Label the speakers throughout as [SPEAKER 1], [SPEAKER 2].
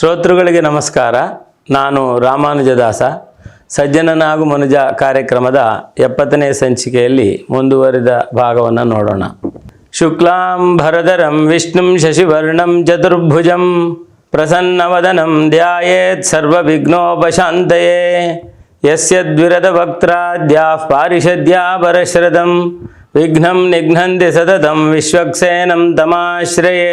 [SPEAKER 1] ಶ್ರೋತೃಗಳಿಗೆ ನಮಸ್ಕಾರ. ನಾನು ರಾಮಾನುಜದಾಸ. ಸಜ್ಜನನಾಗು ಮನುಜ ಕಾರ್ಯಕ್ರಮದ ಎಪ್ಪತ್ತನೇ ಸಂಚಿಕೆಯಲ್ಲಿ ಮುಂದುವರಿದ ಭಾಗವನ್ನು ನೋಡೋಣ. ಶುಕ್ಲಾಂ ಭರದರಂ ವಿಷ್ಣುಂ ಶಶಿವರ್ಣಂ ಚತುರ್ಭುಜಂ ಪ್ರಸನ್ನವದನಂ ಧ್ಯಾಯೇತ್ ಸರ್ವವಿಘ್ನೋಪಶಾಂತಯೇ. ಯಸ್ಯದ್ವಿರದ ವಕ್ತ್ರಾದ್ಯಾ ಪಾರಿಷದ್ಯಾ ಪರಶ್ರದಂ ವಿಘ್ನಂ ನಿಘ್ನಂತಿ ಸತತಂ ವಿಶ್ವಕ್ಸೇನಂ ತಮಾಶ್ರಯೇ.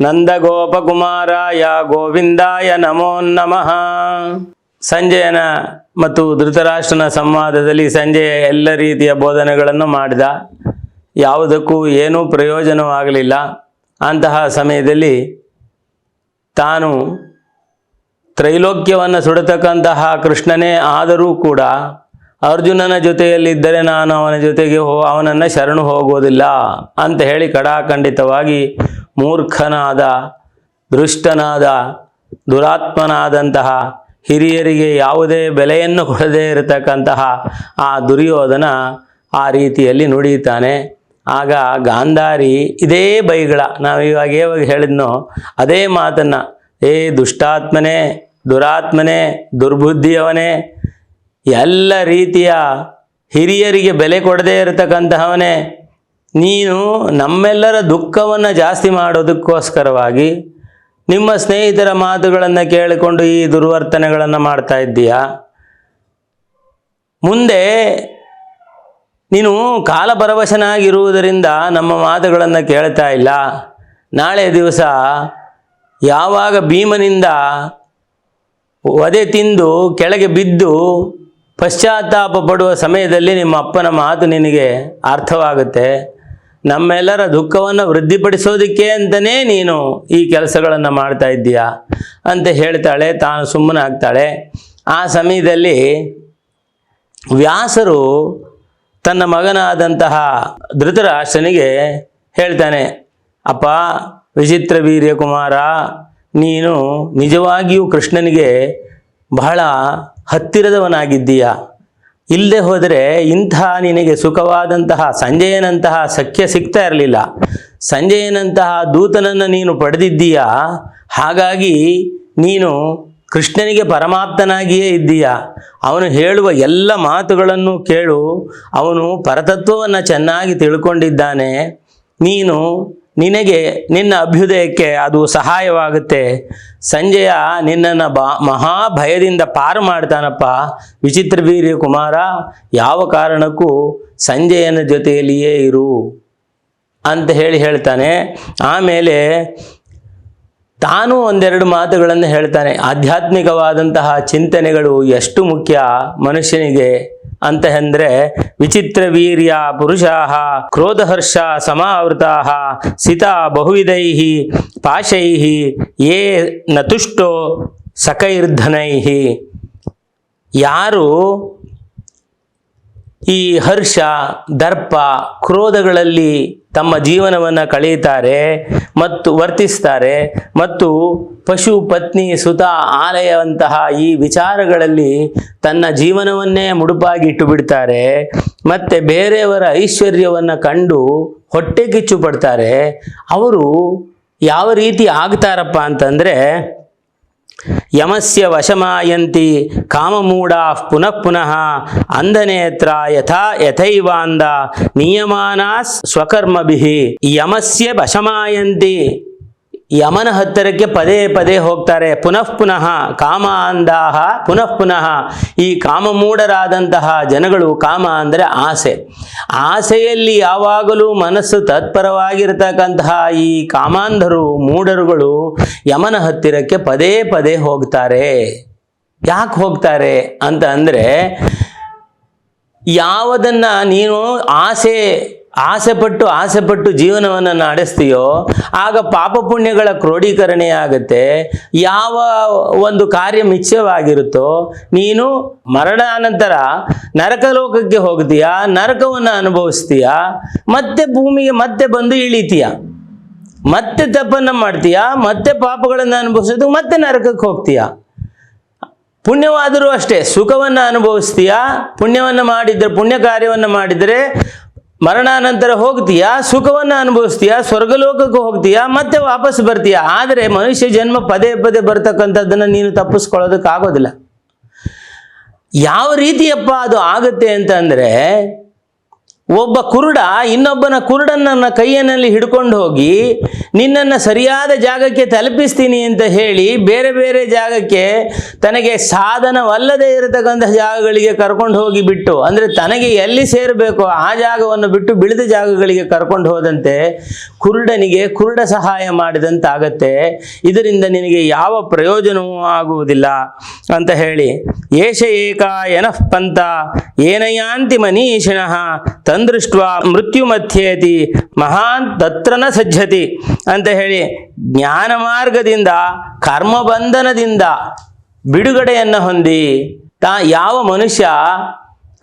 [SPEAKER 1] ನಂದಗೋಪಕುಮಾರಾಯ ಗೋವಿಂದಾಯ ನಮೋ ನಮಃ. ಸಂಜಯನ ಮತ್ತು ಧೃತರಾಷ್ಟ್ರನ ಸಂವಾದದಲ್ಲಿ ಸಂಜಯ ಎಲ್ಲ ರೀತಿಯ ಬೋಧನೆಗಳನ್ನು ಮಾಡಿದ. ಯಾವುದಕ್ಕೂ ಏನೂ ಪ್ರಯೋಜನವಾಗಲಿಲ್ಲ. ಅಂತಹ ಸಮಯದಲ್ಲಿ ತಾನು ತ್ರೈಲೋಕ್ಯವನ್ನು ಸುಡತಕ್ಕಂತಹ ಕೃಷ್ಣನೇ ಆದರೂ ಕೂಡ ಅರ್ಜುನನ ಜೊತೆಯಲ್ಲಿದ್ದರೆ ನಾನು ಅವನ ಜೊತೆಗೆ ಹೋ, ಅವನನ್ನು ಶರಣು ಹೋಗೋದಿಲ್ಲ ಅಂತ ಹೇಳಿ ಕಡಾಖಂಡಿತವಾಗಿ ಮೂರ್ಖನಾದ, ದುಷ್ಟನಾದ, ದುರಾತ್ಮನಾದಂತಹ, ಹಿರಿಯರಿಗೆ ಯಾವುದೇ ಬೆಲೆಯನ್ನು ಕೊಡದೇ ಇರತಕ್ಕಂತಹ ಆ ದುರ್ಯೋಧನ ಆ ರೀತಿಯಲ್ಲಿ ನುಡಿಯುತ್ತಾನೆ. ಆಗ ಗಾಂಧಾರಿ, ಇದೇ ಬೈಗಳ, ನಾವು ಇವಾಗ ಯಾವಾಗ ಹೇಳಿದ್ನೋ, ಅದೇ ಮಾತನ್ನು, ಏ ದುಷ್ಟಾತ್ಮನೇ, ದುರಾತ್ಮನೇ, ದುರ್ಬುದ್ಧಿಯವನೇ, ಎಲ್ಲ ರೀತಿಯ ಹಿರಿಯರಿಗೆ ಬೆಲೆ ಕೊಡದೇ ಇರತಕ್ಕಂತಹವನೇ ನೀನು ನಮ್ಮೆಲ್ಲರ ದುಃಖವನ್ನು ಜಾಸ್ತಿ ಮಾಡೋದಕ್ಕೋಸ್ಕರವಾಗಿ ನಿಮ್ಮ ಸ್ನೇಹಿತರ ಮಾತುಗಳನ್ನು ಕೇಳಿಕೊಂಡು ಈ ದುರ್ವರ್ತನೆಗಳನ್ನು ಮಾಡ್ತಾ ಇದ್ದೀಯಾ? ಮುಂದೆ ನೀನು ಕಾಲಪರವಶನಾಗಿರುವುದರಿಂದ ನಮ್ಮ ಮಾತುಗಳನ್ನು ಕೇಳ್ತಾ ಇಲ್ಲ. ನಾಳೆ ದಿವಸ ಯಾವಾಗ ಭೀಮನಿಂದ ಒದೆ ತಿಂದು ಕೆಳಗೆ ಬಿದ್ದು ಪಶ್ಚಾತ್ತಾಪ ಪಡುವ ಸಮಯದಲ್ಲಿ ನಿಮ್ಮ ಅಪ್ಪನ ಮಾತು ನಿನಗೆ ಅರ್ಥವಾಗುತ್ತೆ. ನಮ್ಮೆಲ್ಲರ ದುಃಖವನ್ನು ವೃದ್ಧಿಪಡಿಸೋದಕ್ಕೆ ಅಂತಲೇ ನೀನು ಈ ಕೆಲಸಗಳನ್ನು ಮಾಡ್ತಾ ಇದ್ದೀಯಾ? ಅಂತ ಹೇಳ್ತಾಳೆ, ತಾನು ಸುಮ್ಮನಾಗ್ತಾಳೆ ಆ ಸಮಯದಲ್ಲಿ ವ್ಯಾಸರು ತನ್ನ ಮಗನಾದಂತಹ ಧೃತರಾಷ್ಟ್ರನಿಗೆ ಹೇಳ್ತಾನೆ, ಅಪ್ಪ, ವಿಚಿತ್ರ ವೀರ್ಯ ಕುಮಾರ ನೀನು ನಿಜವಾಗಿಯೂ ಕೃಷ್ಣನಿಗೆ ಬಹಳ ಹತ್ತಿರದವನಾಗಿದ್ದೀಯ? ಇಲ್ಲದೆ ಹೋದರೆ ಇಂತಹ ನಿನಗೆ ಸುಖವಾದಂತಹ ಸಂಜಯನಂತಹ ಸಖ್ಯ ಸಿಗ್ತಾ ಇರಲಿಲ್ಲ. ಸಂಜಯನಂತಹ ದೂತನನ್ನು ನೀನು ಪಡೆದಿದ್ದೀಯಾ? ಹಾಗಾಗಿ ನೀನು ಕೃಷ್ಣನಿಗೆ ಪರಮಾಪ್ತನಾಗಿಯೇ ಇದ್ದೀಯ? ಅವನು ಹೇಳುವ ಎಲ್ಲ ಮಾತುಗಳನ್ನು ಕೇಳು. ಅವನು ಪರತತ್ವವನ್ನು ಚೆನ್ನಾಗಿ ತಿಳ್ಕೊಂಡಿದ್ದಾನೆ. ನೀನು ನಿನಗೆ ನಿನ್ನ ಅಭ್ಯುದಯಕ್ಕೆ ಅದು ಸಹಾಯವಾಗುತ್ತೆ. ಸಂಜಯ ನಿನ್ನನ್ನು ಬಾ ಮಹಾ ಭಯದಿಂದ ಪಾರು ಮಾಡ್ತಾನಪ್ಪ. ವಿಚಿತ್ರ ವೀರ್ಯ ಕುಮಾರ ಯಾವ ಕಾರಣಕ್ಕೂ ಸಂಜಯನ ಜೊತೆಯಲ್ಲಿಯೇ ಇರು ಅಂತ ಹೇಳಿ ಹೇಳ್ತಾನೆ. ಆಮೇಲೆ ತಾನು ಒಂದೆರಡು ಮಾತುಗಳನ್ನು ಹೇಳ್ತಾನೆ. ಆಧ್ಯಾತ್ಮಿಕವಾದಂತಹ ಚಿಂತನೆಗಳು ಎಷ್ಟು ಮುಖ್ಯ ಮನುಷ್ಯನಿಗೆ? ಅಂತ ಅಂದ್ರೆ ವಿಚಿತ್ರ ವೀರ್ಯ ಪುರುಷಾಹ, ಕ್ರೋಧಹರ್ಷ ಸಮಾವೃತಾ ಸಿತಾ ಬಹುವಿಧೈ ಪಾಶೈ ಯೇ ನತುಷ್ಟೋ ಸಕೈರ್ಧನೈ ಯಾರು ಈ ಹರ್ಷ, ದರ್ಪ, ಕ್ರೋಧಗಳಲ್ಲಿ ತಮ್ಮ ಜೀವನವನ್ನು ಕಳೆಯುತ್ತಾರೆ ಮತ್ತು ವರ್ತಿಸ್ತಾರೆ ಮತ್ತು ಪಶು ಪತ್ನಿ ಸುತ ಆಲಯವಂತಹ ಈ ವಿಚಾರಗಳಲ್ಲಿ ತನ್ನ ಜೀವನವನ್ನೇ ಮುಡುಪಾಗಿ ಇಟ್ಟು ಬಿಡ್ತಾರೆ ಮತ್ತು ಬೇರೆಯವರ ಐಶ್ವರ್ಯವನ್ನು ಕಂಡು ಹೊಟ್ಟೆ ಕಿಚ್ಚು ಪಡ್ತಾರೆ. ಅವರು ಯಾವ ರೀತಿ ಆಗ್ತಾರಪ್ಪ ಅಂತಂದರೆ, ಯಮಸ್ಯ ವಶಮಾಯಂತಿ ಕಾಮಮೂಢಾ ಪುನಃ ಪುನಃ ಅಂಧನೇತ್ರ ಯಥಾ ಯಥೈವಾಂದ ನಿಯಮಾನ ಸ್ವಕರ್ಮಭಿ ಯಮಸ್ಯ ವಶಮಾಯಂತಿ ಯಮನ ಹತ್ತಿರಕ್ಕೆ ಪದೇ ಪದೇ ಹೋಗ್ತಾರೆ. ಪುನಃ ಪುನಃ ಕಾಮ ಅಂದಾಹ ಪುನಃ ಪುನಃ ಈ ಕಾಮ ಕಾಮಮೂಢರಾದಂತಹ ಜನಗಳು ಕಾಮ ಅಂದರೆ ಆಸೆ. ಆಸೆಯಲ್ಲಿ ಯಾವಾಗಲೂ ಮನಸ್ಸು ತತ್ಪರವಾಗಿರ್ತಕ್ಕಂತಹ ಈ ಕಾಮಾಂಧರು, ಮೂಢರುಗಳು ಯಮನ ಹತ್ತಿರಕ್ಕೆ ಪದೇ ಪದೇ ಹೋಗ್ತಾರೆ. ಯಾಕೆ ಹೋಗ್ತಾರೆ ಅಂತ ಅಂದರೆ, ಯಾವುದನ್ನು ನೀನು ಆಸೆ ಆಸೆಪಟ್ಟು ಆಸೆಪಟ್ಟು ಜೀವನವನ್ನು ನಡೆಸ್ತೀಯೋ, ಆಗ ಪಾಪ ಪುಣ್ಯಗಳ ಕ್ರೋಢೀಕರಣೆ ಆಗುತ್ತೆ. ಯಾವ ಒಂದು ಕಾರ್ಯ ಮಿಚ್ಛವಾಗಿರುತ್ತೋ ನೀನು ಮರಣಾನಂತರ ನರಕಲೋಕಕ್ಕೆ ಹೋಗ್ತೀಯಾ, ನರಕವನ್ನು ಅನುಭವಿಸ್ತೀಯಾ, ಮತ್ತೆ ಭೂಮಿಗೆ ಮತ್ತೆ ಬಂದು ಇಳಿತೀಯ? ಮತ್ತೆ ತಪ್ಪನ್ನು ಮಾಡ್ತೀಯಾ, ಮತ್ತೆ ಪಾಪಗಳನ್ನು ಅನುಭವಿಸೋದು, ಮತ್ತೆ ನರಕಕ್ಕೆ ಹೋಗ್ತೀಯಾ? ಪುಣ್ಯವಾದರೂ ಅಷ್ಟೇ, ಸುಖವನ್ನು ಅನುಭವಿಸ್ತೀಯಾ? ಪುಣ್ಯವನ್ನು ಮಾಡಿದರೆ, ಪುಣ್ಯ ಕಾರ್ಯವನ್ನು ಮಾಡಿದರೆ ಮರಣಾನಂತರ ಹೋಗ್ತೀಯಾ? ಸುಖವನ್ನು ಅನುಭವಿಸ್ತೀಯ? ಸ್ವರ್ಗಲೋಕಕ್ಕೆ ಹೋಗ್ತೀಯಾ? ಮತ್ತೆ ವಾಪಸ್ ಬರ್ತೀಯಾ? ಆದರೆ ಮನುಷ್ಯ ಜನ್ಮ ಪದೇ ಪದೇ ಬರ್ತಕ್ಕಂಥದ್ದನ್ನು ನೀನು ತಪ್ಪಿಸ್ಕೊಳ್ಳೋದಕ್ಕಾಗೋದಿಲ್ಲ ಯಾವ ರೀತಿಯಪ್ಪ ಅದು ಆಗುತ್ತೆ ಅಂತಂದರೆ, ಒಬ್ಬ ಕುರುಡ ಇನ್ನೊಬ್ಬನ ಕುರುಡನ್ನ ಕೈಯನಲ್ಲಿ ಹಿಡ್ಕೊಂಡು ಹೋಗಿ ನಿನ್ನನ್ನು ಸರಿಯಾದ ಜಾಗಕ್ಕೆ ತಲುಪಿಸ್ತೀನಿ ಅಂತ ಹೇಳಿ ಬೇರೆ ಬೇರೆ ಜಾಗಕ್ಕೆ ತನಗೆ ಸಾಧನವಲ್ಲದೆ ಇರತಕ್ಕಂಥ ಜಾಗಗಳಿಗೆ ಕರ್ಕೊಂಡು ಹೋಗಿ ಬಿಟ್ಟು, ಅಂದರೆ ತನಗೆ ಎಲ್ಲಿ ಸೇರಬೇಕೋ ಆ ಜಾಗವನ್ನು ಬಿಟ್ಟು ಬಿಳಿದ ಜಾಗಗಳಿಗೆ ಕರ್ಕೊಂಡು ಹೋದಂತೆ ಕುರುಡನಿಗೆ ಕುರುಡ ಸಹಾಯ ಮಾಡಿದಂತಾಗತ್ತೆ. ಇದರಿಂದ ನಿನಗೆ ಯಾವ ಪ್ರಯೋಜನವೂ ಆಗುವುದಿಲ್ಲ ಅಂತ ಹೇಳಿ. ಏಷ ಏಕ ಎನಃ ಪಂಥ ಏನಯಾಂತಿ ಮನೀಷಿಣಃ ತಂದೃಷ್ಟ ಮೃತ್ಯು ಮಧ್ಯೇತಿ ಮಹಾನ್ ತತ್ರನ ಸಜ್ಜತಿ ಅಂತ ಹೇಳಿ ಜ್ಞಾನ ಮಾರ್ಗದಿಂದ ಕರ್ಮಬಂಧನದಿಂದ ಬಿಡುಗಡೆಯನ್ನು ಹೊಂದಿ ತಾ ಯಾವ ಮನುಷ್ಯ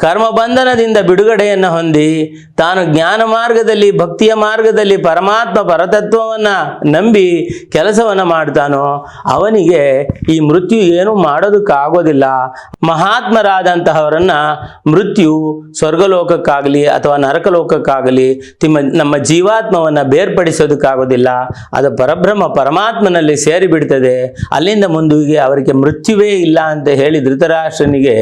[SPEAKER 1] ಕರ್ಮಬಂಧನದಿಂದ ಬಿಡುಗಡೆಯನ್ನು ಹೊಂದಿ ತಾನು ಜ್ಞಾನ ಮಾರ್ಗದಲ್ಲಿ, ಭಕ್ತಿಯ ಮಾರ್ಗದಲ್ಲಿ ಪರಮಾತ್ಮ ಪರತತ್ವವನ್ನು ನಂಬಿ ಕೆಲಸವನ್ನು ಮಾಡ್ತಾನೋ ಅವನಿಗೆ ಈ ಮೃತ್ಯು ಏನೂ ಮಾಡೋದಕ್ಕಾಗೋದಿಲ್ಲ. ಮಹಾತ್ಮರಾದಂತಹವರನ್ನು ಮೃತ್ಯು ಸ್ವರ್ಗಲೋಕಕ್ಕಾಗಲಿ ಅಥವಾ ನರಕಲೋಕಕ್ಕಾಗಲಿ ತಿಮ್ಮ ನಮ್ಮ ಜೀವಾತ್ಮವನ್ನು ಬೇರ್ಪಡಿಸೋದಕ್ಕಾಗೋದಿಲ್ಲ. ಅದು ಪರಬ್ರಹ್ಮ ಪರಮಾತ್ಮನಲ್ಲಿ ಸೇರಿಬಿಡ್ತದೆ. ಅಲ್ಲಿಂದ ಮುಂದಿಗೆ ಅವರಿಗೆ ಮೃತ್ಯುವೇ ಇಲ್ಲ ಅಂತ ಹೇಳಿ ಧೃತರಾಷ್ಟ್ರನಿಗೆ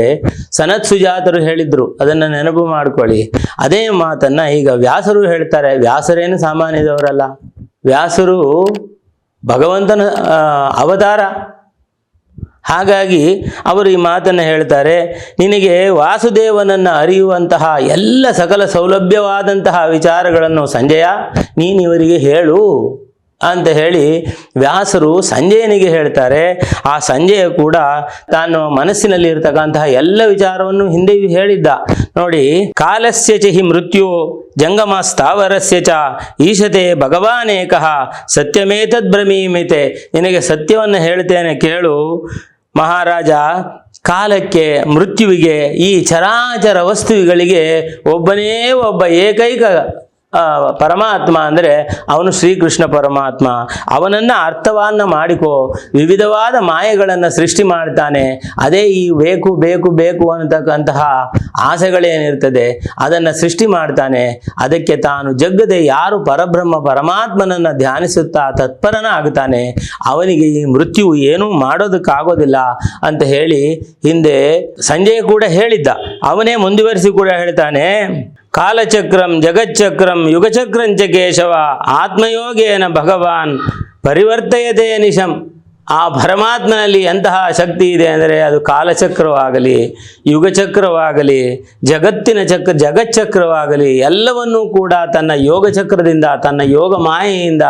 [SPEAKER 1] ಸನತ್ ಸುಜಾತರು ಹೇಳಿದ್ರು. ಅದನ್ನು ನೆನಪು ಮಾಡ್ಕೊಳ್ಳಿ. ಅದೇ ಮಾತನ್ನ ಈಗ ವ್ಯಾಸರು ಹೇಳ್ತಾರೆ. ವ್ಯಾಸರೇನು ಸಾಮಾನ್ಯದವರಲ್ಲ? ವ್ಯಾಸರು ಭಗವಂತನ ಅವತಾರ. ಹಾಗಾಗಿ ಅವರು ಈ ಮಾತನ್ನು ಹೇಳ್ತಾರೆ. ನಿನಗೆ ವಾಸುದೇವನನ್ನು ಅರಿಯುವಂತಹ ಎಲ್ಲ ಸಕಲ ಸೌಲಭ್ಯವಾದಂತಹ ವಿಚಾರಗಳನ್ನು ಸಂಜಯ ನೀನಿವರಿಗೆ ಹೇಳು. ಅಂತ ಹೇಳಿ ವ್ಯಾಸರು ಸಂಜಯನಿಗೆ ಹೇಳ್ತಾರೆ. ಆ ಸಂಜಯ ಕೂಡ ತಾನು ಮನಸ್ಸಿನಲ್ಲಿ ಇರತಕ್ಕಂತಹ ಎಲ್ಲ ವಿಚಾರವನ್ನು ಹಿಂದೆಯೂ ಹೇಳಿದ್ದ. ನೋಡಿ, ಕಾಲಸ್ಯ ಚ ಹಿ ಮೃತ್ಯು ಜಂಗಮ ಸ್ಥಾವರಸ್ಯ ಚ ಈಶತೆ ಭಗವಾನೇಕಃ ಸತ್ಯಮೇತದ್ ಭ್ರಮೀಮಿತೆ ನಿನಗೆ ಸತ್ಯವನ್ನು ಹೇಳ್ತೇನೆ ಕೇಳು. ಮಹಾರಾಜ, ಕಾಲಕ್ಕೆ ಮೃತ್ಯುವಿಗೆ ಈ ಚರಾಚರ ವಸ್ತುವಿಗಳಿಗೆ ಒಬ್ಬನೇ ಒಬ್ಬ ಏಕೈಕ ಪರಮಾತ್ಮ ಅಂದರೆ ಅವನು ಶ್ರೀಕೃಷ್ಣ ಪರಮಾತ್ಮ. ಅವನನ್ನು ಅರ್ಥವನ್ನು ಮಾಡಿಕೋ. ವಿವಿಧವಾದ ಮಾಯೆಗಳನ್ನು ಸೃಷ್ಟಿ ಮಾಡ್ತಾನೆ. ಅದೇ ಈ ಬೇಕು ಬೇಕು ಬೇಕು ಅನ್ನತಕ್ಕಂತಹ ಆಸೆಗಳೇನಿರ್ತದೆ, ಅದನ್ನು ಸೃಷ್ಟಿ ಮಾಡ್ತಾನೆ. ಅದಕ್ಕೆ ತಾನು ಜಗ್ಗದೆ ಯಾರು ಪರಬ್ರಹ್ಮ ಪರಮಾತ್ಮನನ್ನು ಧ್ಯಾನಿಸುತ್ತಾ ತತ್ಪರನ ಆಗ್ತಾನೆ. ಅವನಿಗೆ ಈ ಮೃತ್ಯು ಏನೂ ಮಾಡೋದಕ್ಕಾಗೋದಿಲ್ಲ ಅಂತ ಹೇಳಿ ಹಿಂದೆ ಸಂಜಯ್ ಕೂಡ ಹೇಳಿದ್ದ. ಅವನೇ ಮುಂದುವರಿಸಿ ಕೂಡ ಹೇಳ್ತಾನೆ காலச்சக்கரம் ஜெகச்சக்கரம் யுகச்சக்கரஞ்ச கேசவா ஆத்மயோகேன பகவான் பரிவர்த்தயதே நிஷம். ಆ ಪರಮಾತ್ಮನಲ್ಲಿ ಎಂತಹ ಶಕ್ತಿ ಇದೆ ಅಂದರೆ ಅದು ಕಾಲಚಕ್ರವಾಗಲಿ, ಯುಗಚಕ್ರವಾಗಲಿ, ಜಗತ್ತಿನ ಚಕ್ರ ಜಗಚ್ಚಕ್ರವಾಗಲಿ ಎಲ್ಲವನ್ನೂ ಕೂಡ ತನ್ನ ಯೋಗ ಚಕ್ರದಿಂದ ತನ್ನ ಯೋಗ ಮಾಯೆಯಿಂದ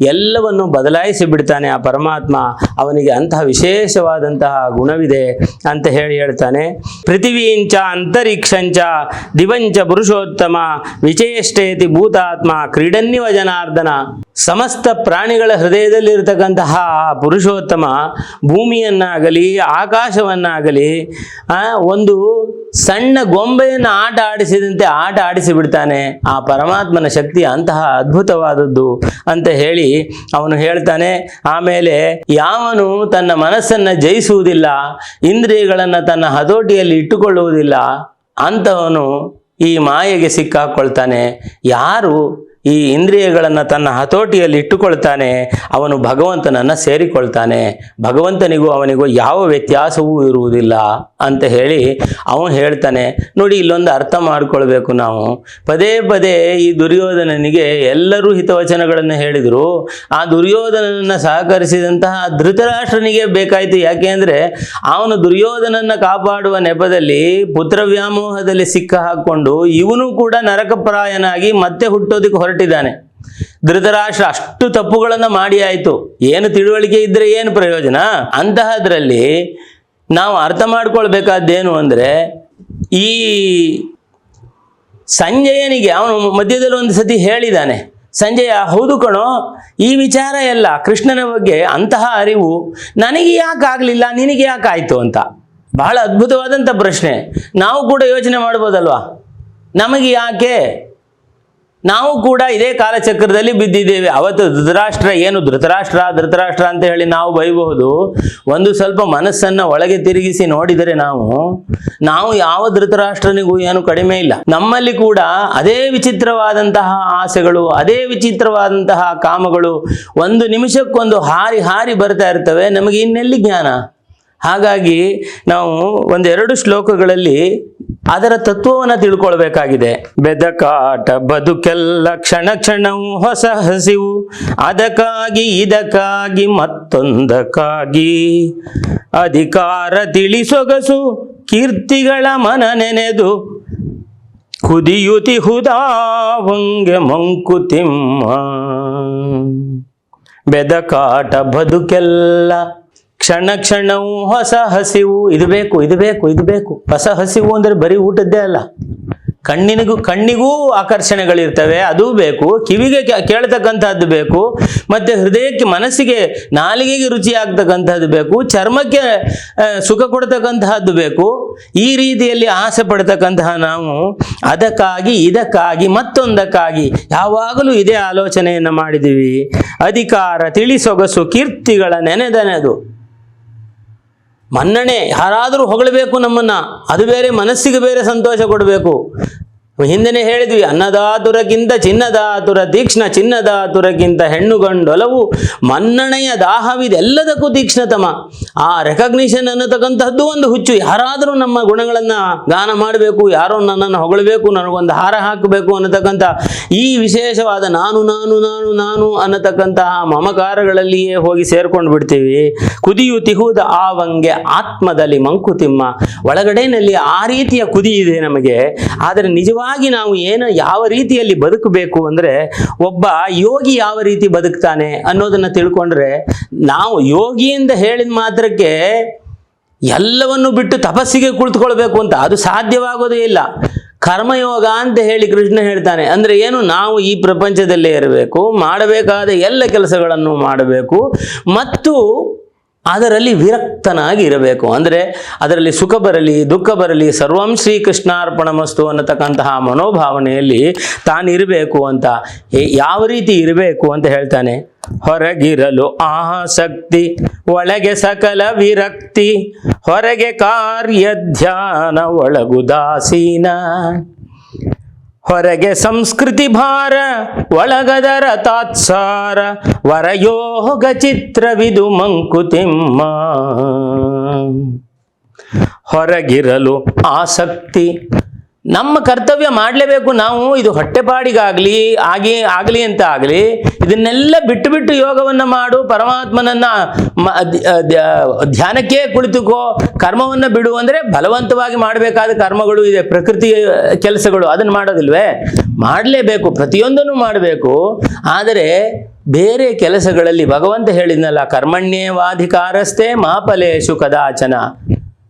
[SPEAKER 1] ಎಲ್ಲವನ್ನು ಬದಲಾಯಿಸಿ ಬಿಡ್ತಾನೆ ಆ ಪರಮಾತ್ಮ. ಅವನಿಗೆ ಅಂತಹ ವಿಶೇಷವಾದಂತಹ ಗುಣವಿದೆ ಅಂತ ಹೇಳಿ ಹೇಳ್ತಾನೆ. ಪೃಥಿವೀಂಚ ಅಂತರಿಕ್ಷಂಚ ದಿವಂಚ ಪುರುಷೋತ್ತಮ ವಿಚೇಷ್ಟೇತಿ ಭೂತಾತ್ಮ ಕ್ರೀಡನ್ನಿವ ಜನಾರ್ದನ. ಸಮಸ್ತ ಪ್ರಾಣಿಗಳ ಹೃದಯದಲ್ಲಿರ್ತಕ್ಕಂತಹ ಆ ಪುರುಷೋತ್ತಮ ಭೂಮಿಯನ್ನಾಗಲಿ, ಆಕಾಶವನ್ನಾಗಲಿ ಒಂದು ಸಣ್ಣ ಗೊಂಬೆಯನ್ನು ಆಟ ಆಡಿಸಿದಂತೆ ಆಟ ಆಡಿಸಿ ಬಿಡ್ತಾನೆ ಆ ಪರಮಾತ್ಮನ ಶಕ್ತಿ ಅಂತಹ ಅದ್ಭುತವಾದದ್ದು ಅಂತ ಹೇಳಿ ಅವನು ಹೇಳ್ತಾನೆ. ಆಮೇಲೆ ಯಾವನು ತನ್ನ ಮನಸ್ಸನ್ನು ಜಯಿಸುವುದಿಲ್ಲ, ಇಂದ್ರಿಯಗಳನ್ನು ತನ್ನ ಹದೋಟಿಯಲ್ಲಿ ಇಟ್ಟುಕೊಳ್ಳುವುದಿಲ್ಲ ಅಂತವನು ಈ ಮಾಯೆಗೆ ಸಿಕ್ಕಾಕೊಳ್ತಾನೆ. ಯಾರು ಈ ಇಂದ್ರಿಯಗಳನ್ನು ತನ್ನ ಹತೋಟಿಯಲ್ಲಿ ಇಟ್ಟುಕೊಳ್ತಾನೆ, ಅವನು ಭಗವಂತನನ್ನು ಸೇರಿಕೊಳ್ತಾನೆ. ಭಗವಂತನಿಗೂ ಅವನಿಗೂ ಯಾವ ವ್ಯತ್ಯಾಸವೂ ಇರುವುದಿಲ್ಲ ಅಂತ ಹೇಳಿ ಅವನು ಹೇಳ್ತಾನೆ, ನೋಡಿ, ಇಲ್ಲೊಂದು ಅರ್ಥ ಮಾಡಿಕೊಳ್ಬೇಕು ನಾವು. ಪದೇ ಪದೇ ಈ ದುರ್ಯೋಧನನಿಗೆ ಎಲ್ಲರೂ ಹಿತವಚನಗಳನ್ನು ಹೇಳಿದರು. ಆ ದುರ್ಯೋಧನನನ್ನು ಸಹಕರಿಸಿದಂತಹ ಧೃತರಾಷ್ಟ್ರನಿಗೆ ಬೇಕಾಯಿತು. ಯಾಕೆಂದರೆ ಅವನು ದುರ್ಯೋಧನನ್ನು ಕಾಪಾಡುವ ನೆಪದಲ್ಲಿ ಪುತ್ರ ವ್ಯಾಮೋಹದಲ್ಲಿ ಸಿಕ್ಕ ಹಾಕ್ಕೊಂಡು ಇವನು ಕೂಡ ನರಕಪ್ರಾಯನಾಗಿ ಮತ್ತೆ ಹುಟ್ಟೋದಕ್ಕೆ ಹೊರಟಿದ್ದಾನೆ ಧೃತರಾಷ್ಟ್ರ ಅಷ್ಟು ತಪ್ಪುಗಳನ್ನು ಮಾಡಿ ಆಯಿತು. ಏನು ತಿಳುವಳಿಕೆ ಇದ್ದರೆ ಏನು ಪ್ರಯೋಜನ? ಅಂತಹದ್ರಲ್ಲಿ ನಾವು ಅರ್ಥ ಮಾಡ್ಕೊಳ್ಬೇಕಾದ್ದೇನು ಅಂದರೆ, ಈ ಸಂಜಯನಿಗೆ ಅವನು ಮಧ್ಯದಲ್ಲಿ ಒಂದು ಸತಿ ಹೇಳಿದ್ದಾನೆ ಸಂಜಯ, ಹೌದು ಕಣೋ, ಈ ವಿಚಾರ ಎಲ್ಲ ಕೃಷ್ಣನ ಬಗ್ಗೆ ಅಂತಹ ಅರಿವು ನನಗೆ ಯಾಕೆ ಆಗಲಿಲ್ಲ, ನಿನಗೆ ಯಾಕೆ ಆಯಿತು ಅಂತ? ಬಹಳ ಅದ್ಭುತವಾದಂಥ ಪ್ರಶ್ನೆ. ನಾವು ಕೂಡ ಯೋಚನೆ ಮಾಡ್ಬೋದಲ್ವಾ? ನಮಗೆ ಯಾಕೆ? ನಾವು ಕೂಡ ಇದೇ ಕಾಲಚಕ್ರದಲ್ಲಿ ಬಿದ್ದಿದ್ದೇವೆ. ಅವತ್ತು ಧೃತರಾಷ್ಟ್ರ ಏನು? ಧೃತರಾಷ್ಟ್ರ ಧೃತರಾಷ್ಟ್ರ ಅಂತ ಹೇಳಿ ನಾವು ಬೈಬಹುದು. ಒಂದು ಸ್ವಲ್ಪ ಮನಸ್ಸನ್ನ ಒಳಗೆ ತಿರುಗಿಸಿ ನೋಡಿದರೆ ನಾವು ನಾವು ಯಾವ ಧೃತರಾಷ್ಟ್ರನಿಗೂ ಏನು ಕಡಿಮೆ ಇಲ್ಲ. ನಮ್ಮಲ್ಲಿ ಕೂಡ ಅದೇ ವಿಚಿತ್ರವಾದಂತಹ ಆಸೆಗಳು, ಅದೇ ವಿಚಿತ್ರವಾದಂತಹ ಕಾಮಗಳು ಒಂದು ನಿಮಿಷಕ್ಕೊಂದು ಹಾರಿ ಹಾರಿ ಬರ್ತಾ ಇರ್ತವೆ. ನಮಗೆ ಇನ್ನೆಲ್ಲಿ ಜ್ಞಾನ? ಹಾಗಾಗಿ ನಾವು ಒಂದೆರಡು ಶ್ಲೋಕಗಳಲ್ಲಿ ಅದರ ತತ್ವವನ್ನು ತಿಳ್ಕೊಳ್ಬೇಕಾಗಿದೆ. ಬೆದಕಾಟ, ಬದುಕೆಲ್ಲ ಕ್ಷಣ ಕ್ಷಣವು ಹೊಸ ಹಸಿವು, ಅದಕ್ಕಾಗಿ ಇದಕ್ಕಾಗಿ ಮತ್ತೊಂದಕ್ಕಾಗಿ. ಅಧಿಕಾರ ತಿಳಿಸೊಗಸು, ಕೀರ್ತಿಗಳ ಮನ ನೆನೆದು ಕುದಿಯುತಿ ಹುದಾವಂಗೆ ಮಂಕುತಿಮ್ಮ ಬೆದಕಾಟ, ಬದುಕೆಲ್ಲ ಕ್ಷಣ ಕ್ಷಣವು ಹೊಸ ಹಸಿವು, ಇದು ಬೇಕು ಇದು ಬೇಕು ಇದು ಬೇಕು. ಹೊಸ ಹಸಿವು ಅಂದ್ರೆ ಬರೀ ಊಟದ್ದೇ ಅಲ್ಲ. ಕಣ್ಣಿನಿಗೂ, ಕಣ್ಣಿಗೂ ಆಕರ್ಷಣೆಗಳಿರ್ತವೆ, ಅದು ಬೇಕು. ಕಿವಿಗೆ ಕೇಳ್ತಕ್ಕಂಥದ್ದು ಬೇಕು. ಮತ್ತೆ ಹೃದಯಕ್ಕೆ, ಮನಸ್ಸಿಗೆ, ನಾಲಿಗೆಗೆ ರುಚಿ ಆಗ್ತಕ್ಕಂಥದ್ದು ಬೇಕು. ಚರ್ಮಕ್ಕೆ ಸುಖ ಕೊಡ್ತಕ್ಕಂತಹದ್ದು ಬೇಕು. ಈ ರೀತಿಯಲ್ಲಿ ಆಸೆ ಪಡ್ತಕ್ಕಂತಹ ನಾವು ಅದಕ್ಕಾಗಿ, ಇದಕ್ಕಾಗಿ, ಮತ್ತೊಂದಕ್ಕಾಗಿ ಯಾವಾಗಲೂ ಇದೇ ಆಲೋಚನೆಯನ್ನು ಮಾಡಿದ್ದೀವಿ. ಅಧಿಕಾರ, ತಿಳಿಸೊಗಸು, ಕೀರ್ತಿಗಳ ನೆನೆದನೆದು. ಮನ್ನಣೆ ಯಾರಾದರೂ ಹೊಗಳಬೇಕು ನಮ್ಮನ್ನು ಅದು ಬೇರೆ ಮನಸ್ಸಿಗೆ ಬೇರೆ ಸಂತೋಷ ಕೊಡಬೇಕು. ಹಿಂದೆನೇ ಹೇಳಿದ್ವಿ ಅನ್ನದಾತುರಕ್ಕಿಂತ ಚಿನ್ನದಾತುರ, ತೀಕ್ಷ್ಣ ಚಿನ್ನದಾತುರಕ್ಕಿಂತ ಹೆಣ್ಣು ಗಂಡೊಲವು, ಮನ್ನಣೆಯ ದಾಹವಿದೆಲ್ಲದಕ್ಕೂ ತೀಕ್ಷ್ಣತಮ. ಆ ರೆಕಗ್ನಿಷನ್ ಅನ್ನತಕ್ಕಂತಹದ್ದು ಒಂದು ಹುಚ್ಚು. ಯಾರಾದರೂ ನಮ್ಮ ಗುಣಗಳನ್ನು ಗಾನ ಮಾಡಬೇಕು, ಯಾರೋ ನನ್ನನ್ನು ಹೊಗಳಬೇಕು, ನನಗೊಂದು ಹಾರ ಹಾಕಬೇಕು ಅನ್ನತಕ್ಕಂಥ ಈ ವಿಶೇಷವಾದ ನಾನು ನಾನು ನಾನು ನಾನು ಅನ್ನತಕ್ಕಂತಹ ಮಮಕಾರಗಳಲ್ಲಿಯೇ ಹೋಗಿ ಸೇರ್ಕೊಂಡು ಬಿಡ್ತೀವಿ. ಕುದಿಯು ತಿಹುದ ಆವಂಗೆ ಆತ್ಮದಲ್ಲಿ ಮಂಕುತಿಮ್ಮ. ಒಳಗಡೆನಲ್ಲಿ ಆ ರೀತಿಯ ಕುದಿ ಇದೆ ನಮಗೆ. ಆದರೆ ನಿಜವಾಗಿ ನಾವು ಏನು ಯಾವ ರೀತಿಯಲ್ಲಿ ಬದುಕಬೇಕು ಅಂದರೆ ಒಬ್ಬ ಯೋಗಿ ಯಾವ ರೀತಿ ಬದುಕ್ತಾನೆ ಅನ್ನೋದನ್ನು ತಿಳ್ಕೊಂಡ್ರೆ ನಾವು ಯೋಗಿಯಿಂದ ಹೇಳಿದ ಮಾತ್ರಕ್ಕೆ ಎಲ್ಲವನ್ನು ಬಿಟ್ಟು ತಪಸ್ಸಿಗೆ ಕುಳಿತುಕೊಳ್ಬೇಕು ಅಂತ ಅದು ಸಾಧ್ಯವಾಗೋದೇ ಇಲ್ಲ. ಕರ್ಮಯೋಗ ಅಂತ ಹೇಳಿ ಕೃಷ್ಣ ಹೇಳ್ತಾನೆ. ಅಂದರೆ ಏನು? ನಾವು ಈ ಪ್ರಪಂಚದಲ್ಲೇ ಇರಬೇಕು, ಮಾಡಬೇಕಾದ ಎಲ್ಲ ಕೆಲಸಗಳನ್ನು ಮಾಡಬೇಕು. ಮತ್ತು ಅದರಲ್ಲಿ ವಿರಕ್ತನಾಗಿ ಇರಬೇಕು ಅಂದರೆ ಅದರಲ್ಲಿ ಸುಖ ಬರಲಿ, ದುಃಖ ಬರಲಿ, ಸರ್ವಂ ಶ್ರೀ ಕೃಷ್ಣಾರ್ಪಣ ಮಸ್ತು ಅನ್ನತಕ್ಕಂತಹ ಮನೋಭಾವನೆಯಲ್ಲಿ ತಾನಿರಬೇಕು ಅಂತ. ಯಾವ ರೀತಿ ಇರಬೇಕು ಅಂತ ಹೇಳ್ತಾನೆ. ಹೊರಗಿರಲು ಆಸಕ್ತಿ, ಒಳಗೆ ಸಕಲ ವಿರಕ್ತಿ, ಹೊರಗೆ ಕಾರ್ಯ ಧ್ಯಾನ ಒಳಗುದಾಸೀನ ಹೊರಗೆ ಸಂಸ್ಕೃತಿ ಭಾರ ಒಳಗದರ ತಾತ್ಸಾರ ವರಯೋಗ ಚಿತ್ರವಿದು ಮಂಕುತಿಮ್ಮ ಹೊರಗಿರಲು ಆಸಕ್ತಿ ನಮ್ಮ ಕರ್ತವ್ಯ ಮಾಡಲೇಬೇಕು ನಾವು, ಇದು ಹೊಟ್ಟೆಪಾಡಿಗಾಗಲಿ, ಆಗಿ, ಆಗಲಿ ಅಂತ ಆಗಲಿ, ಇದನ್ನೆಲ್ಲ ಬಿಟ್ಟು ಬಿಟ್ಟು ಯೋಗವನ್ನು ಮಾಡು, ಪರಮಾತ್ಮನನ್ನ ಧ್ಯಾನಕ್ಕೆ ಕುಳಿತುಕೋ, ಕರ್ಮವನ್ನು ಬಿಡು ಅಂದರೆ ಬಲವಂತವಾಗಿ ಮಾಡಬೇಕಾದ ಕರ್ಮಗಳು ಇದೆ ಪ್ರಕೃತಿ ಕೆಲಸಗಳು, ಅದನ್ನು ಮಾಡೋದಿಲ್ವೇ? ಮಾಡಲೇಬೇಕು, ಪ್ರತಿಯೊಂದನ್ನು ಮಾಡಬೇಕು. ಆದರೆ ಬೇರೆ ಕೆಲಸಗಳಲ್ಲಿ ಭಗವಂತ ಹೇಳಿದ್ನಲ್ಲ, ಕರ್ಮಣ್ಯೇವಾಧಿಕಾರಸ್ಥೆ ಮಾಪಲೇಶು ಕದಾಚನ.